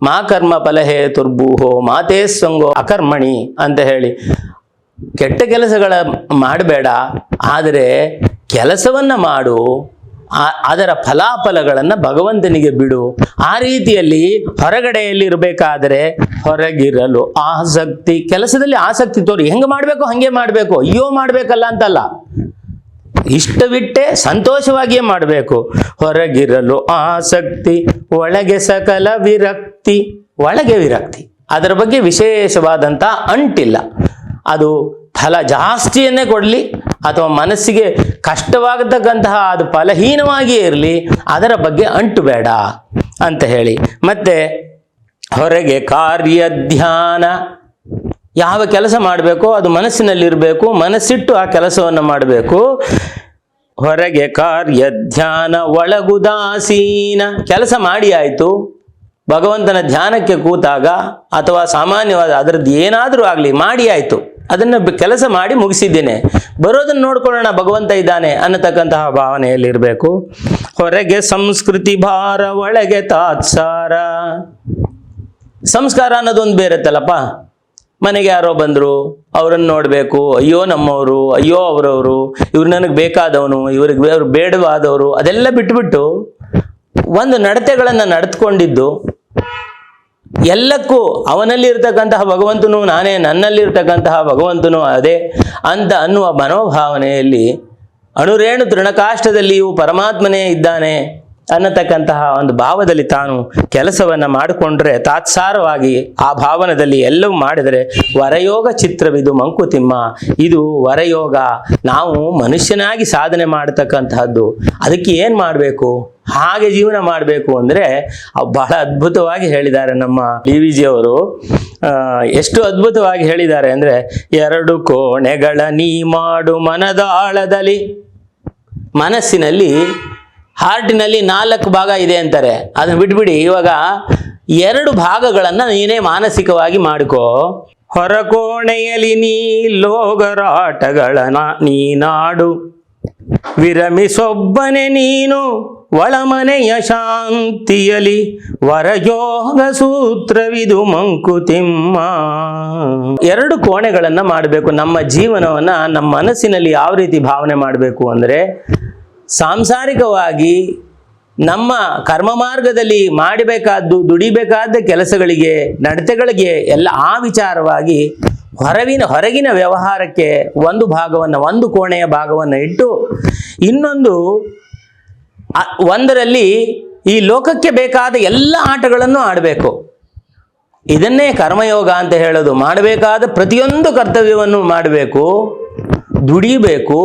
[SPEAKER 1] ಮಾ ಕರ್ಮ ಫಲಹೇ ತುರ್ಬೂಹೋ ಮಾತೇ ಸಂಗೋ ಅಕರ್ಮಣಿ ಅಂತ ಹೇಳಿ. ಕೆಟ್ಟ ಕೆಲಸಗಳ ಮಾಡಬೇಡ, ಆದರೆ ಕೆಲಸವನ್ನು ಮಾಡು ಅದರ ಫಲಾಫಲಗಳನ್ನು ಭಗವಂತನಿಗೆ ಬಿಡು. ಆ ರೀತಿಯಲ್ಲಿ ಹೊರಗಡೆಯಲ್ಲಿ ಇರಬೇಕಾದರೆ ಹೊರಗಿರಲು ಆಸಕ್ತಿ. ಕೆಲಸದಲ್ಲಿ ಆಸಕ್ತಿ ತೋರಿ, ಹೆಂಗೆ ಮಾಡಬೇಕು ಹಾಗೆ ಮಾಡಬೇಕು, ಅಯ್ಯೋ ಮಾಡಬೇಕಲ್ಲ ಅಂತಲ್ಲ. ಇಷ್ಟವಿಟ್ಟೆ ಸಂತೋಷವಾಗಿಯೇ ಮಾಡಬೇಕು. ಹೊರಗಿರಲು ಆಸಕ್ತಿ, ಒಳಗೆ ಸಕಲ ವಿರಕ್ತಿ. ಒಳಗೆ ವಿರಕ್ತಿ. ಅದರ ಬಗ್ಗೆ ವಿಶೇಷವಾದಂಥ ಅಂಟಿಲ್ಲ. ಅದು ಫಲ ಜಾಸ್ತಿಯನ್ನೇ ಕೊಡಲಿ, ಅಥವಾ ಮನಸ್ಸಿಗೆ ಕಷ್ಟವಾಗತಕ್ಕಂತಹ ಅದು ಫಲಹೀನವಾಗಿಯೇ ಇರಲಿ, ಅದರ ಬಗ್ಗೆ ಅಂಟು ಬೇಡ ಅಂತ ಹೇಳಿ. ಮತ್ತೆ ಹೊರಗೆ ಕಾರ್ಯ ಧ್ಯಾನ ಯಾವ ಕೆಲಸ ಮಾಡಬೇಕು, ಅದು ಮನಸ್ಸಿನಲ್ಲಿರಬೇಕು, ಮನಸ್ಸಿಟ್ಟು ಆ ಕೆಲಸವನ್ನು ಮಾಡಬೇಕು. ಹೊರಗೆ ಕಾರ್ಯ ಧ್ಯಾನ ಒಳಗುದಾಸೀನ ಕೆಲಸ ಮಾಡಿ ಆಯಿತು. ಭಗವಂತನ ಧ್ಯಾನಕ್ಕೆ ಕೂತಾಗ, ಅಥವಾ ಸಾಮಾನ್ಯವಾದ ಅದರದ್ದು ಏನಾದರೂ ಆಗಲಿ, ಮಾಡಿ ಆಯಿತು. ಅದನ್ನು ಕೆಲಸ ಮಾಡಿ ಮುಗಿಸಿದ್ದೇನೆ. ಬರೋದನ್ನು ನೋಡ್ಕೊಳ್ಳೋಣ, ಭಗವಂತ ಇದ್ದಾನೆ ಅನ್ನತಕ್ಕಂತಹ ಭಾವನೆಯಲ್ಲಿ ಇರಬೇಕು ಹೊರಗೆ ಸಂಸ್ಕೃತಿ ಭಾರ, ಒಳಗೆ ತಾತ್ಸಾರ. ಸಂಸ್ಕಾರ ಅನ್ನೋದೊಂದು ಬೇರೆ ತಲ್ಲಪ್ಪ ಮನೆಗೆ ಯಾರೋ ಬಂದರು, ಅವರನ್ನು ನೋಡಬೇಕು, ಅಯ್ಯೋ ನಮ್ಮವರು, ಅಯ್ಯೋ ಅವರವರು, ಇವ್ರು ನನಗೆ ಬೇಕಾದವನು, ಇವ್ರಿಗೆ ಅವ್ರು ಬೇಡವಾದವರು, ಅದೆಲ್ಲ ಬಿಟ್ಬಿಟ್ಟು ಒಂದು ನಡತೆಗಳನ್ನು ನಡೆದುಕೊಂಡಿದ್ದು ಎಲ್ಲಕ್ಕೂ ಅವನಲ್ಲಿ ಇರ್ತಕ್ಕಂತಹ ಭಗವಂತನು ನಾನೇ ನನ್ನಲ್ಲಿ ಇರ್ತಕ್ಕಂತಹ ಭಗವಂತನು ಅದೇ ಅಂತ ಅನ್ನುವ ಮನೋಭಾವನೆಯಲ್ಲಿ ಅಣುರೇಣು ತೃಣಕಾಷ್ಟದಲ್ಲಿಯೂ ಪರಮಾತ್ಮನೇ ಇದ್ದಾನೆ. ಅನ್ನತಕ್ಕಂತಹ ಒಂದು ಭಾವದಲ್ಲಿ ತಾನು ಕೆಲಸವನ್ನು ಮಾಡಿಕೊಂಡ್ರೆ ತಾತ್ಸಾರವಾಗಿ ಆ ಭಾವನದಲ್ಲಿ ಎಲ್ಲವೂ ಮಾಡಿದರೆ ವರಯೋಗ ಚಿತ್ರವಿದು ಮಂಕುತಿಮ್ಮ ಇದು ವರಯೋಗ. ನಾವು ಮನುಷ್ಯನಾಗಿ ಸಾಧನೆ ಮಾಡತಕ್ಕಂತಹದ್ದು. ಅದಕ್ಕೆ ಏನು ಮಾಡಬೇಕು? ಹಾಗೆ ಜೀವನ ಮಾಡಬೇಕು ಅಂದರೆ ಬಹಳ ಅದ್ಭುತವಾಗಿ ಹೇಳಿದ್ದಾರೆ ನಮ್ಮ ಡಿ ವಿ ಜಿ ಅವರು ಎಷ್ಟು ಅದ್ಭುತವಾಗಿ ಹೇಳಿದ್ದಾರೆ ಅಂದರೆ, ಎರಡು ಕೋಣೆಗಳ ನೀ ಮಾಡು ಮನದಾಳದಲ್ಲಿ ಮನಸ್ಸಿನಲ್ಲಿ ಹಾರ್ಟಿನಲ್ಲಿ ನಾಲ್ಕು ಭಾಗ ಇದೆ ಅಂತಾರೆ. ಅದನ್ನು ಬಿಟ್ಬಿಡಿ, ಇವಾಗ ಎರಡು ಭಾಗಗಳನ್ನು ನೀನೇ ಮಾನಸಿಕವಾಗಿ ಮಾಡಿಕೋ. ಹೊರಕೋಣೆಯಲ್ಲಿ ನೀ ಲೋಗರಾಟಗಳ ನೀನಾಡು ವಿರಮಿಸೊಬ್ಬನೆ ನೀನು ಒಳಮನೆಯ ಶಾಂತಿಯಲಿ, ವರಯೋಗ ಸೂತ್ರವಿದು ಮಂಕುತಿಮ್ಮ ಎರಡು ಕೋಣೆಗಳನ್ನು ಮಾಡಬೇಕು, ನಮ್ಮ ಜೀವನವನ್ನು ನಮ್ಮ ಮನಸ್ಸಿನಲ್ಲಿ ಯಾವ ರೀತಿ ಭಾವನೆ ಮಾಡಬೇಕು ಅಂದರೆ ಸಾಂಸಾರಿಕವಾಗಿ ನಮ್ಮ ಕರ್ಮ ಮಾರ್ಗದಲ್ಲಿ ಮಾಡಬೇಕಾದ್ದು, ದುಡಿಬೇಕಾದ ಕೆಲಸಗಳಿಗೆ, ನಡತೆಗಳಿಗೆ ಎಲ್ಲ ಆ ವಿಚಾರವಾಗಿ ಹೊರವಿನ, ಹೊರಗಿನ ವ್ಯವಹಾರಕ್ಕೆ ಒಂದು ಭಾಗವನ್ನು, ಒಂದು ಕೋಣೆಯ ಭಾಗವನ್ನು ಇಟ್ಟು ಇನ್ನೊಂದು ಒಂದರಲ್ಲಿ ಈ ಲೋಕಕ್ಕೆ ಬೇಕಾದ ಎಲ್ಲ ಆಟಗಳನ್ನು ಆಡಬೇಕು. ಇದನ್ನೇ ಕರ್ಮಯೋಗ ಅಂತ ಹೇಳೋದು. ಮಾಡಬೇಕಾದ ಪ್ರತಿಯೊಂದು ಕರ್ತವ್ಯವನ್ನು ಮಾಡಬೇಕು, ದುಡಿಬೇಕು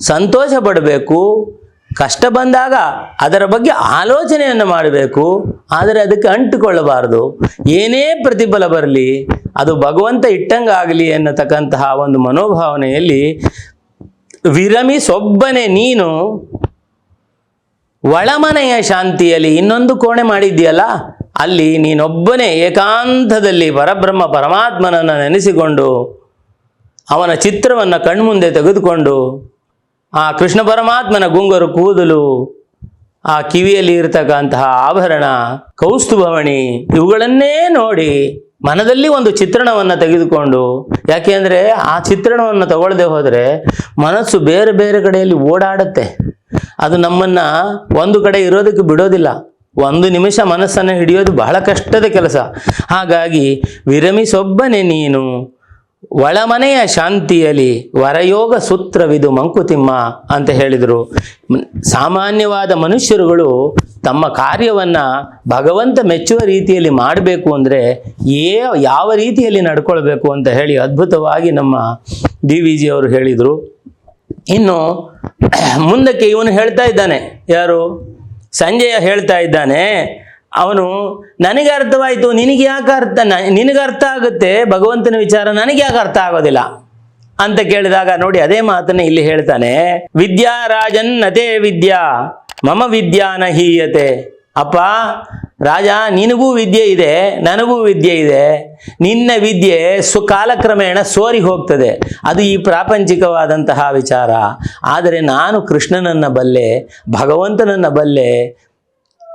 [SPEAKER 1] ಸಂತೋಷ ಪಡಬೇಕು ಕಷ್ಟ ಬಂದಾಗ ಅದರ ಬಗ್ಗೆ ಆಲೋಚನೆಯನ್ನು ಮಾಡಬೇಕು, ಆದರೆ ಅದಕ್ಕೆ ಅಂಟುಕೊಳ್ಳಬಾರದು. ಏನೇ ಪ್ರತಿಫಲ ಬರಲಿ, ಅದು ಭಗವಂತ ಇಟ್ಟಂಗಾಗಲಿ ಎನ್ನತಕ್ಕಂತಹ ಒಂದು ಮನೋಭಾವನೆಯಲ್ಲಿ ವಿರಮಿಸೊಬ್ಬನೇ ನೀನು, ಒಳಮನೆಯ ಶಾಂತಿಯಲ್ಲಿ ಇನ್ನೊಂದು ಕೋಣೆ ಮಾಡಿದ್ದೀಯಲ್ಲ, ಅಲ್ಲಿ ನೀನೊಬ್ಬನೇ ಏಕಾಂತದಲ್ಲಿ ಪರಬ್ರಹ್ಮ ಪರಮಾತ್ಮನನ್ನು ನೆನೆಸಿಕೊಂಡು ಅವನ ಚಿತ್ರವನ್ನು ಕಣ್ಮುಂದೆ ತೆಗೆದುಕೊಂಡು ಆ ಕೃಷ್ಣ ಪರಮಾತ್ಮನ ಗುಂಗರು ಕೂದಲು, ಆ ಕಿವಿಯಲ್ಲಿ ಇರತಕ್ಕಂತಹ ಆಭರಣ ಕೌಸ್ತುಭವಣಿ ಇವುಗಳನ್ನೇ ನೋಡಿ ಮನದಲ್ಲಿ ಒಂದು ಚಿತ್ರಣವನ್ನು ತೆಗೆದುಕೊಂಡು ಯಾಕೆಂದರೆ ಆ ಚಿತ್ರಣವನ್ನು ತಗೊಳ್ಳದೆ ಹೋದರೆ ಮನಸ್ಸು ಬೇರೆ ಬೇರೆ ಕಡೆಯಲ್ಲಿ ಓಡಾಡುತ್ತೆ. ಅದು ನಮ್ಮನ್ನು ಒಂದು ಕಡೆ ಇರೋದಕ್ಕೆ ಬಿಡೋದಿಲ್ಲ. ಒಂದು ನಿಮಿಷ ಮನಸ್ಸನ್ನು ಹಿಡಿಯೋದು ಬಹಳ ಕಷ್ಟದ ಕೆಲಸ. ಹಾಗಾಗಿ ವಿರಮಿಸೊಬ್ಬನೇ ನೀನು ಒಳಮನೆಯ ಶಾಂತಿಯಲ್ಲಿ ವರಯೋಗ ಸೂತ್ರವಿದು ಮಂಕುತಿಮ್ಮ ಅಂತ ಹೇಳಿದರು. ಸಾಮಾನ್ಯವಾದ ಮನುಷ್ಯರುಗಳು ತಮ್ಮ ಕಾರ್ಯವನ್ನು ಭಗವಂತ ಮೆಚ್ಚುವ ರೀತಿಯಲ್ಲಿ ಮಾಡಬೇಕು ಅಂದರೆ ಏ ಯಾವ ರೀತಿಯಲ್ಲಿ ನಡ್ಕೊಳ್ಬೇಕು ಅಂತ ಹೇಳಿ ಅದ್ಭುತವಾಗಿ ನಮ್ಮ ಡಿ ವಿ ಜಿ ಅವರು ಹೇಳಿದರು. ಇನ್ನು ಮುಂದಕ್ಕೆ ಇವನು ಹೇಳ್ತಾ ಇದ್ದಾನೆ. ಯಾರು? ಸಂಜಯ ಹೇಳ್ತಾ ಇದ್ದಾನೆ. ಅವನು, ನನಗೆ ಅರ್ಥವಾಯಿತು, ನಿನಗೆ ಯಾಕೆ ಅರ್ಥ ನಿನಗೆ ಅರ್ಥ ಆಗುತ್ತೆ? ಭಗವಂತನ ವಿಚಾರ ನನಗೆ ಯಾಕೆ ಅರ್ಥ ಆಗೋದಿಲ್ಲ? ಅಂತ ಕೇಳಿದಾಗ ನೋಡಿ, ಅದೇ ಮಾತನ್ನ ಇಲ್ಲಿ ಹೇಳ್ತಾನೆ, ವಿದ್ಯಾ ರಾಜನ್ ಅದೇ ವಿದ್ಯಾ, ಮಮ ವಿದ್ಯಾನ ಹೀಯತೆ. ಅಪ್ಪ, ರಾಜ, ನಿನಗೂ ವಿದ್ಯೆ ಇದೆ, ನನಗೂ ವಿದ್ಯೆ ಇದೆ. ನಿನ್ನ ವಿದ್ಯೆ ಸು ಕಾಲಕ್ರಮೇಣ ಸೋರಿ ಹೋಗ್ತದೆ. ಅದು ಈ ಪ್ರಾಪಂಚಿಕವಾದಂತಹ ವಿಚಾರ. ಆದರೆ ನಾನು ಕೃಷ್ಣನನ್ನ ಬಲ್ಲೆ, ಭಗವಂತನನ್ನ ಬಲ್ಲೆ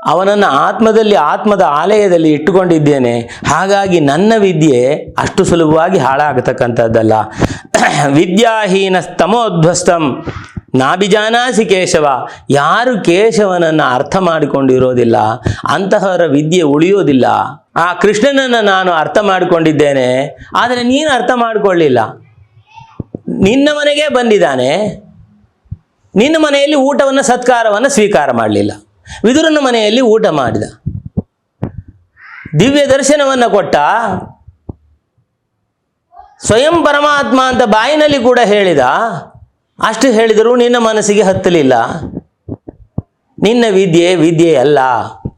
[SPEAKER 1] ಅವನನ್ನು ಆತ್ಮದಲ್ಲಿ, ಆತ್ಮದ ಆಲಯದಲ್ಲಿ ಇಟ್ಟುಕೊಂಡಿದ್ದೇನೆ. ಹಾಗಾಗಿ ನನ್ನ ವಿದ್ಯೆ ಅಷ್ಟು ಸುಲಭವಾಗಿ ಹಾಳಾಗತಕ್ಕಂಥದ್ದಲ್ಲ. ವಿದ್ಯಾಹೀನ ಸ್ತಮೋಧ್ವಸ್ತಂ ನಾಭಿಜಾನಾಸಿ ಕೇಶವ. ಯಾರು ಕೇಶವನನ್ನು ಅರ್ಥ ಮಾಡಿಕೊಂಡಿರೋದಿಲ್ಲ, ಅಂತಹವರ ವಿದ್ಯೆ ಉಳಿಯೋದಿಲ್ಲ. ಆ ಕೃಷ್ಣನನ್ನು ನಾನು ಅರ್ಥ ಮಾಡಿಕೊಂಡಿದ್ದೇನೆ, ಆದರೆ ನೀನು ಅರ್ಥ ಮಾಡಿಕೊಳ್ಳಿಲ್ಲ. ನಿನ್ನ ಮನೆಗೆ ಬಂದಿದ್ದಾನೆ. ನಿನ್ನ ಮನೆಯಲ್ಲಿ ಊಟವನ್ನು, ಸತ್ಕಾರವನ್ನು ಸ್ವೀಕಾರ ಮಾಡಲಿಲ್ಲ. ವಿದುರನ ಮನೆಯಲ್ಲಿ ಊಟ ಮಾಡಿದ. ದಿವ್ಯ ದರ್ಶನವನ್ನು ಕೊಟ್ಟ. ಸ್ವಯಂ ಪರಮಾತ್ಮ ಅಂತ ಬಾಯಿನಲ್ಲಿ ಕೂಡ ಹೇಳಿದ. ಅಷ್ಟು ಹೇಳಿದರೂ ನಿನ್ನ ಮನಸ್ಸಿಗೆ ಹತ್ತಲಿಲ್ಲ. ನಿನ್ನ ವಿದ್ಯೆ ವಿದ್ಯೆ ಅಲ್ಲ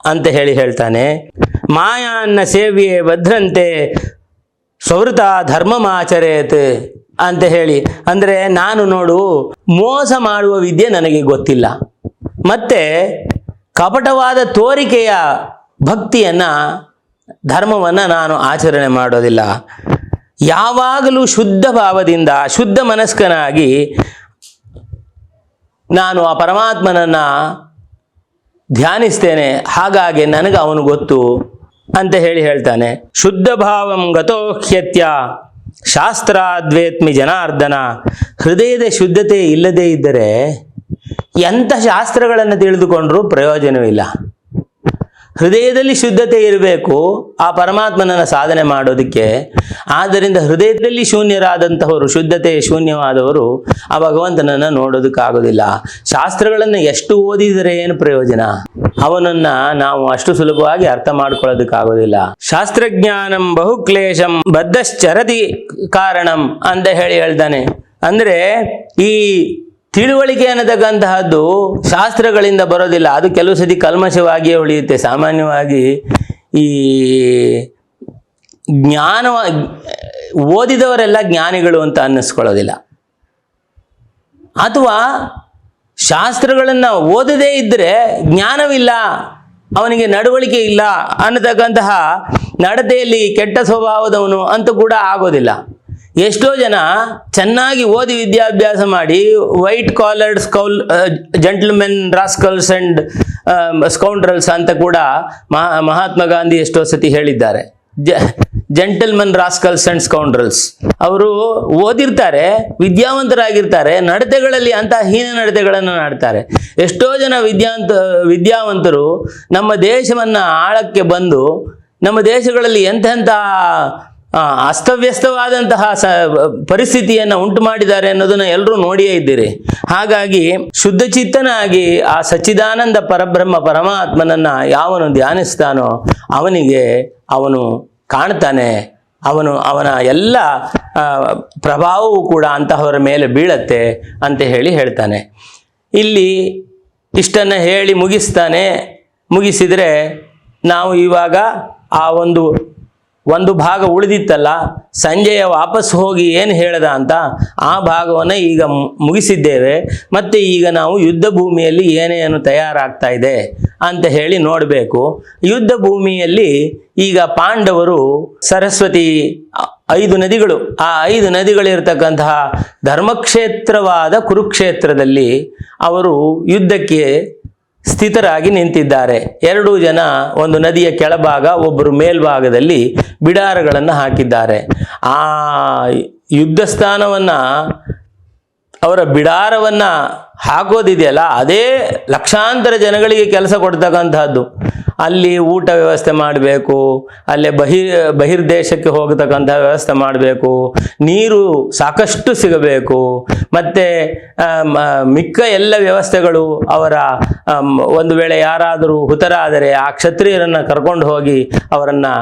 [SPEAKER 1] ಅಂತ ಹೇಳಿ ಹೇಳ್ತಾನೆ. ಮಾಯಾನ್ನ ಸೇವೆಯೇ ಭದ್ರಂತೆ ಸ್ವೃತ ಧರ್ಮಮಾಚರೇತ್ ಅಂತ ಹೇಳಿ. ಅಂದರೆ ನಾನು ನೋಡು, ಮೋಸ ಮಾಡುವ ವಿದ್ಯೆ ನನಗೆ ಗೊತ್ತಿಲ್ಲ. ಮತ್ತೆ ಕಪಟವಾದ ತೋರಿಕೆಯ ಭಕ್ತಿಯನ್ನು, ಧರ್ಮವನ್ನು ನಾನು ಆಚರಣೆ ಮಾಡೋದಿಲ್ಲ. ಯಾವಾಗಲೂ ಶುದ್ಧ ಭಾವದಿಂದ, ಶುದ್ಧ ಮನಸ್ಕನಾಗಿ ನಾನು ಆ ಪರಮಾತ್ಮನನ್ನು ಧ್ಯಾನಿಸ್ತೇನೆ. ಹಾಗಾಗಿ ನನಗೆ ಅವನು ಗೊತ್ತು ಅಂತ ಹೇಳಿ ಹೇಳ್ತಾನೆ. ಶುದ್ಧ ಭಾವಂ ಗತೋಹ್ಯತ್ಯ ಶಾಸ್ತ್ರಾದ್ವೇತ್ಮಿ ಜನಾರ್ದನ. ಹೃದಯದ ಶುದ್ಧತೆ ಇಲ್ಲದೇ ಇದ್ದರೆ ಎಂಥ ಶಾಸ್ತ್ರಗಳನ್ನು ತಿಳಿದುಕೊಂಡ್ರೂ ಪ್ರಯೋಜನವಿಲ್ಲ ಹೃದಯದಲ್ಲಿ ಶುದ್ಧತೆ ಇರಬೇಕು, ಆ ಪರಮಾತ್ಮನನ್ನ ಸಾಧನೆ ಮಾಡೋದಕ್ಕೆ. ಆದ್ದರಿಂದ ಹೃದಯದಲ್ಲಿ ಶೂನ್ಯರಾದಂತಹವರು ಶುದ್ಧತೆ ಶೂನ್ಯವಾದವರು ಆ ಭಗವಂತನನ್ನ ನೋಡೋದಕ್ಕಾಗೋದಿಲ್ಲ. ಶಾಸ್ತ್ರಗಳನ್ನು ಎಷ್ಟು ಓದಿದರೆ ಏನು ಪ್ರಯೋಜನ? ಅವನನ್ನ ನಾವು ಅಷ್ಟು ಸುಲಭವಾಗಿ ಅರ್ಥ ಮಾಡ್ಕೊಳ್ಳೋದಕ್ಕಾಗೋದಿಲ್ಲ. ಶಾಸ್ತ್ರಜ್ಞಾನಂ ಬಹುಕ್ಲೇಶಂ ಬದ್ಧಶ್ಚರತಿ ಕಾರಣಂ ಅಂತ ಹೇಳಿ ಹೇಳ್ತಾನೆ. ಅಂದ್ರೆ ಈ ತಿಳುವಳಿಕೆ ಅನ್ನತಕ್ಕಂತಹದ್ದು ಶಾಸ್ತ್ರಗಳಿಂದ ಬರೋದಿಲ್ಲ. ಅದು ಕೆಲವು ಸತಿ ಕಲ್ಮಶವಾಗಿಯೇ ಉಳಿಯುತ್ತೆ. ಸಾಮಾನ್ಯವಾಗಿ ಈ ಜ್ಞಾನ ಓದಿದವರೆಲ್ಲ ಜ್ಞಾನಿಗಳು ಅಂತ ಅನ್ನಿಸ್ಕೊಳ್ಳೋದಿಲ್ಲ. ಅಥವಾ ಶಾಸ್ತ್ರಗಳನ್ನು ಓದದೇ ಇದ್ದರೆ ಜ್ಞಾನವಿಲ್ಲ, ಅವನಿಗೆ ನಡವಳಿಕೆ ಇಲ್ಲ ಅನ್ನತಕ್ಕಂತಹ ನಡತೆಯಲ್ಲಿ ಕೆಟ್ಟ ಸ್ವಭಾವದವನು ಅಂತ ಕೂಡ ಆಗೋದಿಲ್ಲ. ಎಷ್ಟೋ ಜನ ಚೆನ್ನಾಗಿ ಓದಿ ವಿದ್ಯಾಭ್ಯಾಸ ಮಾಡಿ white collared scowl gentlemen rascals and scoundrels ಅಂತ ಕೂಡ ಮಹಾ ಮಹಾತ್ಮ ಗಾಂಧಿ ಎಷ್ಟೋ ಸತಿ ಹೇಳಿದ್ದಾರೆ. ಜ ಜೆಂಟಲ್ಮನ್ ರಾಸ್ಕಲ್ಸ್ ಅಂಡ್ ಸ್ಕೌಂಡ್ರಲ್ಸ್ ಅವರು ಓದಿರ್ತಾರೆ ವಿದ್ಯಾವಂತರಾಗಿರ್ತಾರೆ ನಡತೆಗಳಲ್ಲಿ ಅಂತ ಹೀನ ನಡತೆಗಳನ್ನು ನಾಡ್ತಾರೆ. ಎಷ್ಟೋ ಜನ ವಿದ್ಯಾವಂತ ವಿದ್ಯಾವಂತರು ನಮ್ಮ ದೇಶವನ್ನು ಆಳಕ್ಕೆ ಬಂದು ನಮ್ಮ ದೇಶಗಳಲ್ಲಿ ಎಂತೆಂಥ ಆ, ಅಸ್ತವ್ಯಸ್ತವಾದಂತಹ ಸ, ಪರಿಸ್ಥಿತಿಯನ್ನು ಉಂಟು ಮಾಡಿದ್ದಾರೆ ಅನ್ನೋದನ್ನ ಎಲ್ಲರೂ ನೋಡಿಯೇ ಇದ್ದೀರಿ. ಹಾಗಾಗಿ ಶುದ್ಧ ಚಿತ್ತನಾಗಿ ಆ ಸಚ್ಚಿದಾನಂದ ಪರಬ್ರಹ್ಮ ಪರಮಾತ್ಮನನ್ನ ಯಾವನು ಧ್ಯಾನಿಸ್ತಾನೋ ಅವನಿಗೆ ಅವನು ಕಾಣ್ತಾನೆ. ಅವನು, ಅವನ ಎಲ್ಲ ಪ್ರಭಾವವೂ ಕೂಡ ಅಂತಹವರ ಮೇಲೆ ಬೀಳತ್ತೆ ಅಂತ ಹೇಳಿ ಹೇಳ್ತಾನೆ. ಇಲ್ಲಿ ಇಷ್ಟನ್ನು ಹೇಳಿ ಮುಗಿಸ್ತಾನೆ. ಮುಗಿಸಿದರೆ ನಾವು ಇವಾಗ ಆ ಒಂದು ಒಂದು ಭಾಗ ಉಳಿದಿತ್ತಲ್ಲ, ಸಂಜೆಯ ವಾಪಸ್ ಹೋಗಿ ಏನು ಹೇಳದ ಅಂತ ಆ ಭಾಗವನ್ನು ಈಗ ಮುಗಿಸಿದ್ದೇವೆ. ಮತ್ತು ಈಗ ನಾವು ಯುದ್ಧ ಭೂಮಿಯಲ್ಲಿ ಏನೇನು ತಯಾರಾಗ್ತಾ ಇದೆ ಅಂತ ಹೇಳಿ ನೋಡಬೇಕು. ಯುದ್ಧ ಭೂಮಿಯಲ್ಲಿ ಈಗ ಪಾಂಡವರು ಸರಸ್ವತಿ ಐದು ನದಿಗಳು, ಆ ಐದು ನದಿಗಳಿರ್ತಕ್ಕಂತಹ ಧರ್ಮಕ್ಷೇತ್ರವಾದ ಕುರುಕ್ಷೇತ್ರದಲ್ಲಿ ಅವರು ಯುದ್ಧಕ್ಕೆ ಸ್ಥಿತರಾಗಿ ನಿಂತಿದ್ದಾರೆ. ಎರಡೂ ಜನ ಒಂದು ನದಿಯ ಕೆಳಭಾಗ, ಒಬ್ಬರು ಮೇಲ್ಭಾಗದಲ್ಲಿ ಬಿಡಾರಗಳನ್ನು ಹಾಕಿದ್ದಾರೆ. ಆ ಯುದ್ಧ ಸ್ಥಾನವನ್ನು ಅವರ ಬಿಡಾರವನ್ನು ಹಾಕೋದಿದೆಯಲ್ಲ, ಅದೇ ಲಕ್ಷಾಂತರ ಜನಗಳಿಗೆ ಕೆಲಸ ಕೊಡ್ತಕ್ಕಂತಹದ್ದು. ಅಲ್ಲಿ ಊಟ ವ್ಯವಸ್ಥೆ ಮಾಡಬೇಕು, ಅಲ್ಲೇ ಬಹಿರ್ ಬಹಿರ್ದೇಶಕ್ಕೆ ಹೋಗತಕ್ಕಂಥ ವ್ಯವಸ್ಥೆ ಮಾಡಬೇಕು, ನೀರು ಸಾಕಷ್ಟು ಸಿಗಬೇಕು, ಮತ್ತು ಮಿಕ್ಕ ಎಲ್ಲ ವ್ಯವಸ್ಥೆಗಳು ಅವರ ಒಂದು ವೇಳೆ ಯಾರಾದರೂ ಹುತರಾದರೆ ಆ ಕ್ಷತ್ರಿಯರನ್ನು ಕರ್ಕೊಂಡು ಹೋಗಿ ಅವರನ್ನು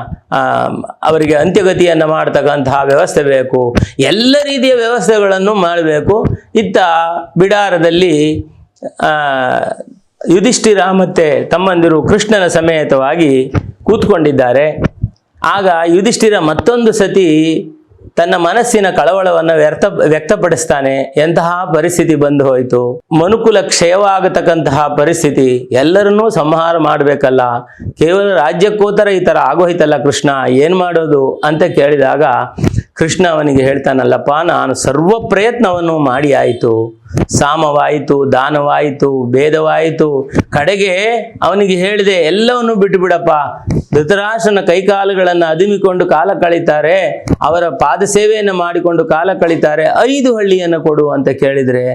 [SPEAKER 1] ಅವರಿಗೆ ಅಂತ್ಯಗತಿಯನ್ನು ಮಾಡ್ತಕ್ಕಂತಹ ವ್ಯವಸ್ಥೆ ಬೇಕು. ಎಲ್ಲ ರೀತಿಯ ವ್ಯವಸ್ಥೆಗಳನ್ನು ಮಾಡಬೇಕು. ಇತ್ತ ಬಿಡಾರದಲ್ಲಿ ಯುಧಿಷ್ಠಿರ ಮತ್ತು ತಮ್ಮಂದಿರು ಕೃಷ್ಣನ ಸಮೇತವಾಗಿ ಕೂತ್ಕೊಂಡಿದ್ದಾರೆ. ಆಗ ಯುಧಿಷ್ಠಿರ ಮತ್ತೊಂದು ಸತಿ ತನ್ನ ಮನಸ್ಸಿನ ಕಳವಳವನ್ನು ವ್ಯರ್ಥ, ವ್ಯಕ್ತಪಡಿಸ್ತಾನೆ. ಎಂತಹ ಪರಿಸ್ಥಿತಿ ಬಂದು ಹೋಯಿತು? ಮನುಕುಲ ಕ್ಷಯವಾಗತಕ್ಕಂತಹ ಪರಿಸ್ಥಿತಿ ಎಲ್ಲರನ್ನೂ ಸಂಹಾರ ಮಾಡಬೇಕಲ್ಲ? ಕೇವಲ ರಾಜ್ಯಕ್ಕೋತರ ಈ ಥರ ಆಗೋಯ್ತಲ್ಲ ಕೃಷ್ಣ? ಏನು ಮಾಡೋದು? ಅಂತ ಕೇಳಿದಾಗ ಕೃಷ್ಣ ಅವನಿಗೆ ಹೇಳ್ತಾನಲ್ಲಪ್ಪ, ನಾನು ಸರ್ವ ಪ್ರಯತ್ನವನ್ನು ಮಾಡಿ ಆಯಿತು. ಸಾಮವಾಯಿತು, ದಾನವಾಯಿತು, ಭೇದವಾಯಿತು. ಕಡೆಗೆ ಅವನಿಗೆ ಹೇಳಿದೆ, ಎಲ್ಲವನ್ನು ಬಿಟ್ಟು ಬಿಡಪ್ಪ ಧೃತರಾಷ್ಟ್ರನ ಕೈಕಾಲುಗಳನ್ನು ಅದುಮಿಕೊಂಡು ಕಾಲ ಕಳೀತಾರೆ, ಅವರ ಪಾದ ಸೇವೆಯನ್ನು ಮಾಡಿಕೊಂಡು ಕಾಲ ಕಳೀತಾರೆ, ಐದು ಹಳ್ಳಿಯನ್ನು ಕೊಡು ಅಂತ ಕೇಳಿದರೆ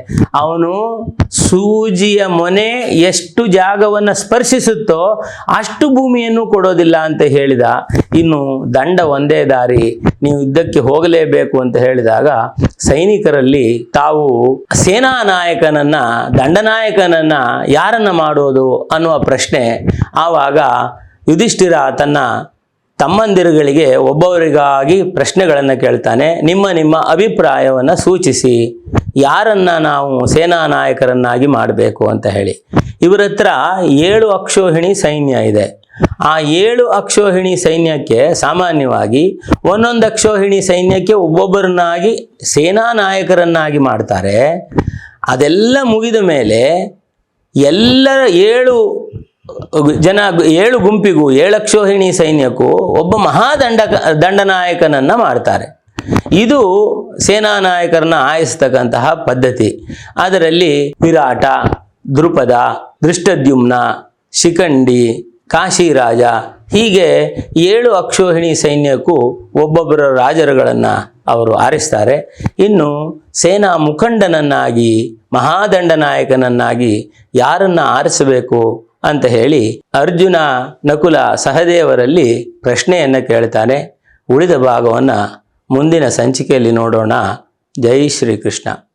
[SPEAKER 1] ಅವನು ಸೂಜಿಯ ಮೊನೆ ಎಷ್ಟು ಜಾಗವನ್ನು ಸ್ಪರ್ಶಿಸುತ್ತೋ ಅಷ್ಟು ಭೂಮಿಯನ್ನು ಕೊಡೋದಿಲ್ಲ ಅಂತ ಹೇಳಿದ. ಇನ್ನು ದಂಡ ಒಂದೇ ದಾರಿ, ನೀವು ಯುದ್ಧಕ್ಕೆ ಹೋಗಲೇಬೇಕು ಅಂತ ಹೇಳಿದಾಗ ಸೈನಿಕರಲ್ಲಿ ತಾವು ಸೇನಾ ನಾಯಕನನ್ನ, ದಂಡನಾಯಕನನ್ನ ಯಾರನ್ನ ಮಾಡೋದು ಅನ್ನುವ ಪ್ರಶ್ನೆ ಆವಾಗ ಯುಧಿಷ್ಠಿರ ತನ್ನ ತಮ್ಮಂದಿರುಗಳಿಗೆ ಒಬ್ಬವರಿಗಾಗಿ ಪ್ರಶ್ನೆಗಳನ್ನು ಕೇಳ್ತಾನೆ. ನಿಮ್ಮ ನಿಮ್ಮ ಅಭಿಪ್ರಾಯವನ್ನು ಸೂಚಿಸಿ. ಯಾರನ್ನ ನಾವು ಸೇನಾ ನಾಯಕರನ್ನಾಗಿ ಮಾಡಬೇಕು ಅಂತ ಹೇಳಿ. ಇವರ ಹತ್ರ ಏಳು ಅಕ್ಷೋಹಿಣಿ ಸೈನ್ಯ ಇದೆ. ಆ ಏಳು ಅಕ್ಷೋಹಿಣಿ ಸೈನ್ಯಕ್ಕೆ ಸಾಮಾನ್ಯವಾಗಿ ಒಂದೊಂದು ಅಕ್ಷೋಹಿಣಿ ಸೈನ್ಯಕ್ಕೆ ಒಬ್ಬೊಬ್ಬರನ್ನಾಗಿ ಸೇನಾ ನಾಯಕರನ್ನಾಗಿ ಮಾಡ್ತಾರೆ. ಅದೆಲ್ಲ ಮುಗಿದ ಮೇಲೆ ಎಲ್ಲರ ಏಳು ಜನ ಏಳು ಗುಂಪಿಗೂ ಏಳು ಅಕ್ಷೋಹಿಣಿ ಸೈನ್ಯಕ್ಕೂ ಒಬ್ಬ ಮಹಾದಂಡ, ದಂಡನಾಯಕನನ್ನ ಮಾಡ್ತಾರೆ. ಇದು ಸೇನಾ ನಾಯಕರನ್ನ ಆಯಿಸ್ತಕ್ಕಂತಹ ಪದ್ಧತಿ. ಅದರಲ್ಲಿ ವಿರಾಟ ದೃಪದ ದೃಷ್ಟದ್ಯುಮ್ನ ಶಿಖಂಡಿ, ಕಾಶಿರಾಜ ಹೀಗೆ ಏಳು ಅಕ್ಷೋಹಿಣಿ ಸೈನ್ಯಕ್ಕೂ ಒಬ್ಬೊಬ್ಬರ ರಾಜರುಗಳನ್ನು ಅವರು ಆರಿಸ್ತಾರೆ. ಇನ್ನು ಸೇನಾ ಮುಖಂಡನನ್ನಾಗಿ ಮಹಾದಂಡ ನಾಯಕನನ್ನಾಗಿ ಯಾರನ್ನ ಆರಿಸಬೇಕು ಅಂತ ಹೇಳಿ ಅರ್ಜುನ ನಕುಲ ಸಹದೇವರಲ್ಲಿ ಪ್ರಶ್ನೆಯನ್ನು ಕೇಳ್ತಾನೆ. ಉಳಿದ ಭಾಗವನ್ನು ಮುಂದಿನ ಸಂಚಿಕೆಯಲ್ಲಿ ನೋಡೋಣ. ಜೈ ಶ್ರೀಕೃಷ್ಣ.